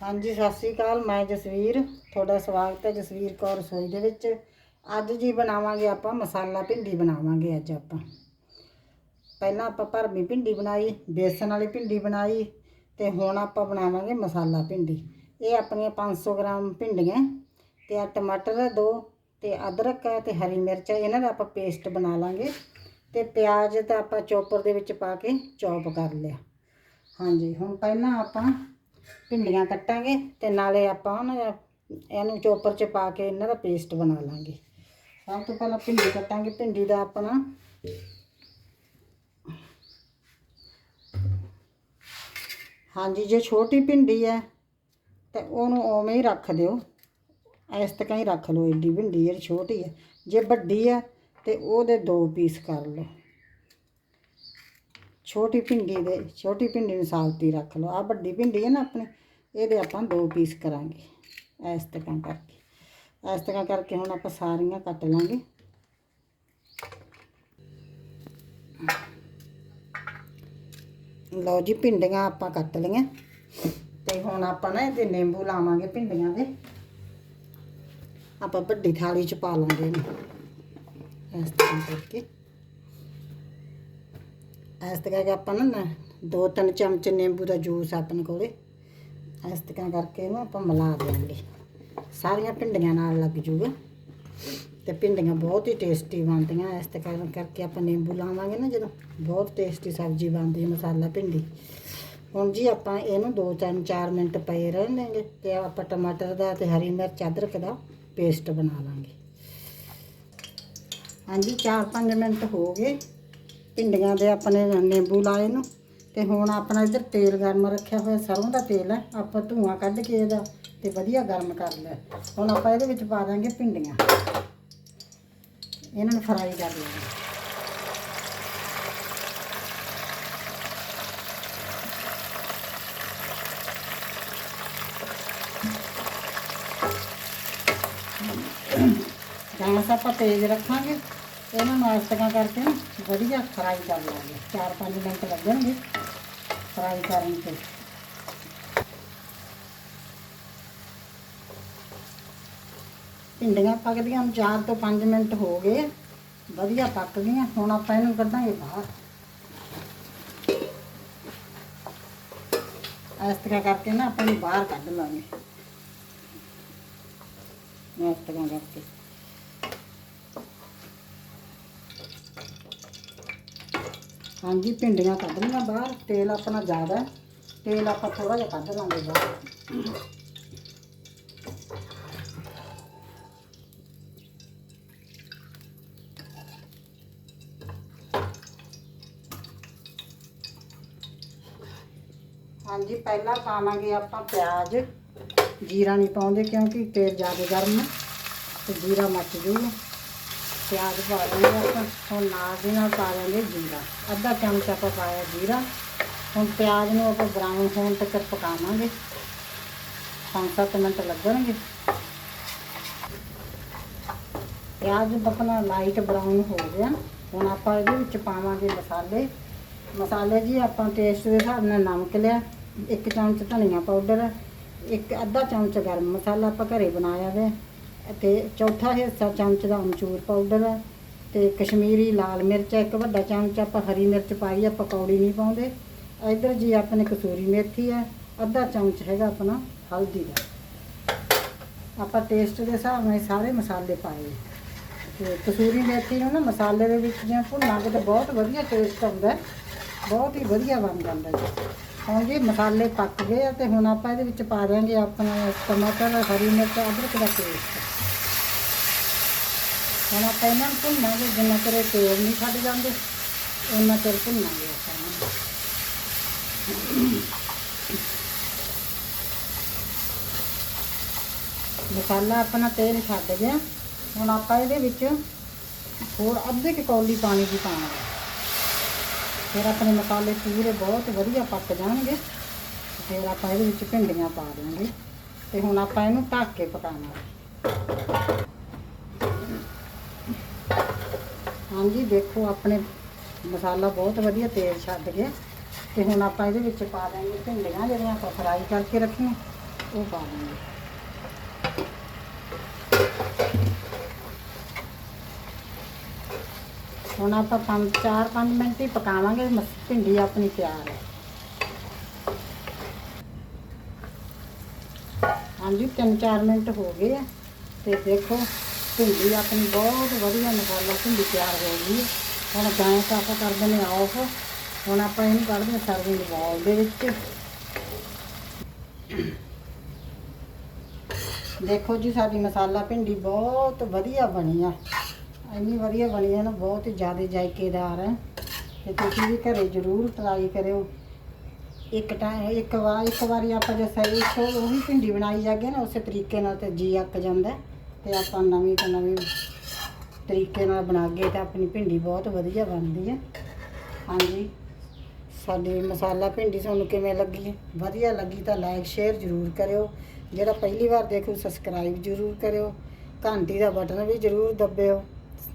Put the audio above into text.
ਹਾਂਜੀ, ਸਤਿ ਸ੍ਰੀ ਅਕਾਲ, ਮੈਂ ਜਸਵੀਰ। ਤੁਹਾਡਾ ਸਵਾਗਤ ਹੈ ਜਸਵੀਰ ਕੌਰ ਰਸੋਈ ਦੇ ਵਿੱਚ। ਅੱਜ ਜੀ ਬਣਾਵਾਂਗੇ ਆਪਾਂ ਮਸਾਲਾ ਭਿੰਡੀ ਬਣਾਵਾਂਗੇ ਅੱਜ ਆਪਾਂ। ਪਹਿਲਾਂ ਆਪਾਂ ਭਰਮੀ ਭਿੰਡੀ ਬਣਾਈ, ਬੇਸਣ ਵਾਲੀ ਭਿੰਡੀ ਬਣਾਈ ਤੇ ਹੁਣ ਆਪਾਂ ਬਣਾਵਾਂਗੇ ਮਸਾਲਾ ਭਿੰਡੀ। ਇਹ ਆਪਣੀਆਂ 500 ਗ੍ਰਾਮ ਭਿੰਡੀਆਂ, ਤੇ ਆ ਟਮਾਟਰ ਹੈ ਦੋ, ਤੇ ਅਦਰਕ ਹੈ ਤੇ ਹਰੀ ਮਿਰਚ ਹੈ, ਇਹਨਾਂ ਦਾ ਆਪਾਂ ਪੇਸਟ ਬਣਾ ਲਾਂਗੇ। ਤੇ ਪਿਆਜ਼ ਤਾਂ ਆਪਾਂ ਚੋਪਰ ਦੇ ਵਿੱਚ ਪਾ ਕੇ ਚੌਪ ਕਰ ਲਿਆ। ਹਾਂਜੀ, ਹੁਣ ਪਹਿਲਾਂ ਆਪਾਂ ਭਿੰਡੀਆਂ ਕੱਟਾਂਗੇ ਤੇ ਨਾਲੇ ਆਪਾਂ ਨਾ ਇਹਨੂੰ ਚੋਪਰ 'ਚ ਪਾ ਕੇ ਇਹਨਾਂ ਦਾ ਪੇਸਟ ਬਣਾ ਲਾਂਗੇ। ਸਭ ਤੋਂ ਪਹਿਲਾਂ ਭਿੰਡੀ ਕੱਟਾਂਗੇ, ਭਿੰਡੀ ਦਾ ਆਪਣਾ ਹਾਂਜੀ, ਜੇ ਛੋਟੀ ਭਿੰਡੀ ਹੈ ਤੇ ਉਹਨੂੰ ਉਵੇਂ ਹੀ ਰੱਖ ਦਿਓ। ਇਸ ਤਰ੍ਹਾਂ ਹੀ ਰੱਖ ਲਓ, ਏਡੀ ਭਿੰਡੀ ਜਿਹੜੀ ਛੋਟੀ ਹੈ। ਜੇ ਵੱਡੀ ਹੈ ਤੇ ਉਹਦੇ ਦੋ ਪੀਸ ਕਰ ਲਓ। ਛੋਟੀ ਭਿੰਡੀ ਦੇ ਛੋਟੀ ਭਿੰਡੀ ਨੂੰ ਸਾਲਤੀ ਰੱਖ ਲਓ ਆ ਵੱਡੀ ਭਿੰਡੀ ਹੈ ਨਾ ਆਪਣੀ ਇਹਦੇ ਆਪਾਂ ਦੋ ਪੀਸ ਕਰਾਂਗੇ ਇਸ ਤਰ੍ਹਾਂ ਕਰਕੇ ਇਸ ਤਰ੍ਹਾਂ ਕਰਕੇ ਹੁਣ ਆਪਾਂ ਸਾਰੀਆਂ ਕੱਟ ਲਾਂਗੇ ਲਓ ਜੀ ਭਿੰਡੀਆਂ ਆਪਾਂ ਕੱਟ ਲਈਆਂ ਤੇ ਹੁਣ ਆਪਾਂ ਨਾ ਇਹਦੇ ਨਿੰਬੂ ਲਾਵਾਂਗੇ ਭਿੰਡੀਆਂ ਦੇ ਆਪਾਂ ਵੱਡੀ ਥਾਲੀ ਚ ਪਾ ਲਾਂਗੇ ਇਹਨੂੰ ਇਸ ਤਰ੍ਹਾਂ ਕਰਕੇ ਇਸ ਤਰ੍ਹਾਂ ਕਰਕੇ ਆਪਾਂ ਨਾ ਨਾ ਦੋ ਤਿੰਨ ਚਮਚ ਨਿੰਬੂ ਦਾ ਜੂਸ ਆਪਣੇ ਕੋਲੇ। ਇਸ ਤਰ੍ਹਾਂ ਕਰਕੇ ਇਹਨੂੰ ਆਪਾਂ ਮਿਲਾ ਦੇਵਾਂਗੇ ਸਾਰੀਆਂ ਭਿੰਡੀਆਂ ਨਾਲ ਲੱਗ ਜੂਗਾ। ਤੇ ਭਿੰਡੀਆਂ ਬਹੁਤ ਹੀ ਟੇਸਟੀ ਬਣਦੀਆਂ। ਇਸ ਤਰ੍ਹਾਂ ਕਰਕੇ ਆਪਾਂ ਨਿੰਬੂ ਲਾਵਾਂਗੇ ਨਾ ਜਦੋਂ। ਬਹੁਤ ਟੇਸਟੀ ਸਬਜ਼ੀ ਬਣਦੀ ਮਸਾਲਾ ਭਿੰਡੀ। ਹੁਣ ਜੀ ਆਪਾਂ ਇਹਨੂੰ 2-3 4 ਮਿੰਟ ਪਏ ਰਹਿਣ ਦੇਂਗੇ ਤੇ ਆਪਾਂ ਟਮਾਟਰ ਦਾ ਤੇ ਹਰੀ ਮਿਰਚ, ਅਦਰਕ ਦਾ ਪੇਸਟ ਬਣਾ ਲਾਂਗੇ। ਹਾਂਜੀ 4-5 ਮਿੰਟ ਹੋ ਗਏ। ਭਿੰਡੀਆਂ ਦੇ ਆਪਣੇ ਨਿੰਬੂ ਲਾਏ ਨੂੰ, ਤੇ ਹੁਣ ਆਪਣਾ ਇੱਧਰ ਤੇਲ ਗਰਮ ਰੱਖਿਆ ਹੋਇਆ, ਸਰੋਂ ਦਾ ਤੇਲ ਹੈ, ਆਪਾਂ ਧੂਆਂ ਕੱਢ ਕੇ ਇਹਦਾ, ਤੇ ਵਧੀਆ ਗਰਮ ਕਰ ਲਿਆ। ਹੁਣ ਆਪਾਂ ਇਹਦੇ ਵਿੱਚ ਪਾ ਦਾਂਗੇ ਭਿੰਡੀਆਂ। ਇਹਨਾਂ ਨੂੰ ਫਰਾਈ ਕਰ ਲਾਂਗੇ ਗੈਸ ਆਪਾਂ ਤੇਜ਼ ਰੱਖਾਂਗੇ। ਇਹਨਾਂ ਨੂੰ ਇਸ ਤਰ੍ਹਾਂ ਕਰਕੇ ਨਾ ਵਧੀਆ ਫਰਾਈ ਕਰ ਲਾਂਗੇ। 4-5 ਮਿੰਟ ਲੱਗਣਗੇ ਫਰਾਈ ਕਰਨ ਤੇ। ਭਿੰਡੀਆਂ ਪੱਕਦੀਆਂ ਨੂੰ 4 ਤੋਂ 5 ਮਿੰਟ ਹੋ ਗਏ। ਵਧੀਆ ਪੱਕ ਗਈਆਂ। ਹੁਣ ਆਪਾਂ ਇਹਨੂੰ ਕੱਢਾਂਗੇ ਬਾਹਰ। ਇਸ ਤਰ੍ਹਾਂ ਕਰਕੇ ਨਾ ਆਪਾਂ ਨੂੰ ਬਾਹਰ ਕੱਢ ਲਾਂਗੇ। ਇਸ ਤਰ੍ਹਾਂ ਕਰਕੇ। ਹਾਂਜੀ, ਭਿੰਡੀਆਂ ਕੱਢ ਲਈਆਂ ਬਾਹਰ। ਤੇਲ ਆਪਣਾ ਜ਼ਿਆਦਾ ਹੈ। ਤੇਲ ਆਪਾਂ ਥੋੜਾ ਜਿਹਾ ਕੱਢ ਲਾਂਗੇ ਬਾਹਰ। ਹਾਂਜੀ, ਪਹਿਲਾਂ ਪਾਵਾਂਗੇ ਆਪਾਂ ਪਿਆਜ਼। ਜੀਰਾ ਨਹੀਂ ਪਾਉਂਦੇ ਕਿਉਂਕਿ ਤੇਲ ਜ਼ਿਆਦਾ ਗਰਮ ਹੈ ਤੇ ਜੀਰਾ ਮੱਚ ਜੂਗਾ ਪਿਆਜ਼ ਪਾ ਲਾਂਗੇ ਆਪਾਂ ਹੁਣ ਨਾਲ ਦੀ ਨਾਲ ਪਾ ਦਾਂਗੇ ਜੀਰਾ। ਅੱਧਾ ਚਮਚ ਆਪਾਂ ਪਾਇਆ ਜੀਰਾ। ਹੁਣ ਪਿਆਜ਼ ਨੂੰ ਆਪਾਂ ਬਰਾਊਨ ਹੋਣ ਤੱਕ ਪਕਾਵਾਂਗੇ। 5-7 ਮਿੰਟ ਲੱਗਣਗੇ। ਪਿਆਜ਼ ਆਪਣਾ ਲਾਈਟ ਬਰਾਊਨ ਹੋ ਗਿਆ। ਹੁਣ ਆਪਾਂ ਇਹਦੇ ਵਿੱਚ ਪਾਵਾਂਗੇ ਮਸਾਲੇ। ਮਸਾਲੇ ਜੀ ਆਪਾਂ ਟੇਸਟ ਦੇ ਹਿਸਾਬ ਨਾਲ ਨਮਕ ਲਿਆ। ਇੱਕ ਚਮਚ ਧਨੀਆ ਪਾਊਡਰ ਇੱਕ ਅੱਧਾ ਚਮਚ ਗਰਮ ਮਸਾਲਾ ਆਪਾਂ ਘਰੇ ਬਣਾਇਆ ਵੇ ਤੇ ਚੌਥਾ ਹਿੱਸਾ ਚਮਚ ਦਾ ਅਮਚੂਰ ਪਾਊਡਰ ਹੈ ਤੇ ਕਸ਼ਮੀਰੀ ਲਾਲ ਮਿਰਚ ਹੈ, ਇੱਕ ਵੱਡਾ ਚਮਚ ਆਪਾਂ ਹਰੀ ਮਿਰਚ ਪਾਈ ਆ ਪਕੌੜੀ ਨਹੀਂ ਪਾਉਂਦੇ। ਇਧਰ ਜੀ ਆਪਣੇ ਕਸੂਰੀ ਮੇਥੀ ਹੈ। ਅੱਧਾ ਚਮਚ ਹੈਗਾ ਆਪਣਾ ਹਲਦੀ ਦਾ। ਆਪਾਂ ਟੇਸਟ ਦੇ ਹਿਸਾਬ ਨਾਲ ਸਾਰੇ ਮਸਾਲੇ ਪਾਏ। ਤੇ ਕਸੂਰੀ ਮੇਥੀ ਨੂੰ ਨਾ ਮਸਾਲੇ ਦੇ ਵਿੱਚ ਜਿਵੇਂ ਭੁੰਨਾਂਗੇ ਤਾਂ ਬਹੁਤ ਵਧੀਆ ਟੇਸਟ ਆਉਂਦਾ ਬਹੁਤ ਹੀ ਵਧੀਆ ਬਣ ਜਾਂਦਾ ਜੀ। ਹੁਣ ਜੀ ਮਸਾਲੇ ਪੱਕ ਗਏ ਆ ਤੇ ਹੁਣ ਆਪਾਂ ਇਹਦੇ ਵਿੱਚ ਪਾ ਦਿਆਂਗੇ ਆਪਣਾ ਟਮਾਟਰ, ਹਰੀ ਮਿਰਚ, ਅਦਰਕ ਦਾ ਪੇਸਟ। ਹੁਣ ਆਪਾਂ ਇਹਨਾਂ ਨੂੰ ਭੁੰਨਾਂਗੇ, ਜਿੰਨਾ ਚਿਰ ਤੇਲ ਨਹੀਂ ਛੱਡ ਜਾਂਦੇ ਉਹਨਾਂ ਚਿਰ ਭੁੰਨਾਂਗੇ ਆਪਾਂ ਮਸਾਲਾ ਆਪਣਾ ਤੇਲ ਛੱਡ ਗਿਆ। ਹੁਣ ਆਪਾਂ ਇਹਦੇ ਵਿੱਚ ਹੋਰ ਅੱਧੇ ਕੌਲੀ ਪਾਣੀ ਦੀ ਪਾਵਾਂਗੇ। ਫਿਰ ਆਪਣੇ ਮਸਾਲੇ ਪੂਰੇ ਬਹੁਤ ਵਧੀਆ ਪੱਕ ਜਾਣਗੇ। ਫਿਰ ਆਪਾਂ ਇਹਦੇ ਵਿੱਚ ਭਿੰਡੀਆਂ ਪਾ ਦੇਵਾਂਗੇ। ਤੇ ਹੁਣ ਆਪਾਂ ਇਹਨੂੰ ਢੱਕ ਕੇ ਪਕਾਵਾਂਗੇ ਹਾਂਜੀ, ਦੇਖੋ ਆਪਣੇ ਮਸਾਲਾ ਬਹੁਤ ਵਧੀਆ ਤੇਲ ਛੱਡ ਗਿਆ। ਤੇ ਹੁਣ ਆਪਾਂ ਇਹਦੇ ਵਿੱਚ ਪਾ ਦਾਂਗੇ ਭਿੰਡੀਆਂ ਜਿਹੜੀਆਂ ਆਪਾਂ ਫਰਾਈ ਕਰਕੇ ਰੱਖੀਆਂ, ਉਹ ਪਾ ਦਾਂਗੇ ਹੁਣ ਆਪਾਂ ਪੰਜ, ਚਾਰ, ਪੰਜ ਮਿੰਟ ਹੀ ਪਕਾਵਾਂਗੇ ਮਸ- ਭਿੰਡੀ ਆਪਣੀ ਤਿਆਰ ਹੈ। ਹਾਂਜੀ, ਤਿੰਨ, ਚਾਰ ਮਿੰਟ ਹੋ ਗਏ ਆ, ਤੇ ਦੇਖੋ, ਭਿੰਡੀ ਆਪਣੀ ਬਹੁਤ ਵਧੀਆ ਮਸਾਲਾ ਭਿੰਡੀ ਤਿਆਰ ਹੋ ਗਈ ਹੈ। ਹੁਣ ਗੈਸ ਆਪਾਂ ਕਰ ਦਿੰਦੇ ਹਾਂ ਆਫ ਹੁਣ ਆਪਾਂ ਇਹਨੂੰ ਕੱਢਦੇ ਹਾਂ ਸਰਵਿੰਗ ਬਾਉਲ ਦੇ ਵਿੱਚ। ਦੇਖੋ ਜੀ, ਸਾਡੀ ਮਸਾਲਾ ਭਿੰਡੀ ਬਹੁਤ ਵਧੀਆ ਬਣੀ ਆ। ਇੰਨੀ ਵਧੀਆ ਬਣੀ ਹੈ ਨਾ, ਬਹੁਤ ਹੀ ਜ਼ਿਆਦਾ ਜਾਇਕੇਦਾਰ ਹੈ। ਤੇ ਤੁਸੀਂ ਵੀ ਘਰੇ ਜ਼ਰੂਰ ਟਰਾਈ ਕਰਿਓ। ਇੱਕ ਟਾਈਮ ਇੱਕ ਵਾਰ ਇੱਕ ਵਾਰੀ ਆਪਾਂ ਜੇ ਸਹੀ ਉਹ ਵੀ ਭਿੰਡੀ ਬਣਾਈ ਜਾਗੇ ਨਾ, ਉਸੇ ਤਰੀਕੇ ਨਾਲ ਤੇ ਜੀ ਅੱਕ ਜਾਂਦਾ ਹੈ ਤੇ ਆਪਾਂ ਨਵੀਂ ਤੋਂ ਨਵੀਂ ਤਰੀਕੇ ਨਾਲ ਬਣਾਗੇ ਤਾਂ ਆਪਣੀ ਭਿੰਡੀ ਬਹੁਤ ਵਧੀਆ ਬਣਦੀ ਹੈ। ਹਾਂਜੀ, ਸਾਡੀ ਮਸਾਲਾ ਭਿੰਡੀ ਤੁਹਾਨੂੰ ਕਿਵੇਂ ਲੱਗੀ? ਵਧੀਆ ਲੱਗੀ ਤਾਂ ਲਾਈਕ ਸ਼ੇਅਰ ਜ਼ਰੂਰ ਕਰਿਓ। ਜਿਹੜਾ ਪਹਿਲੀ ਵਾਰ ਦੇਖੋ ਸਬਸਕ੍ਰਾਈਬ ਜ਼ਰੂਰ ਕਰਿਓ। ਘੰਟੀ ਦਾ ਬਟਨ ਵੀ ਜ਼ਰੂਰ ਦੱਬਿਓ।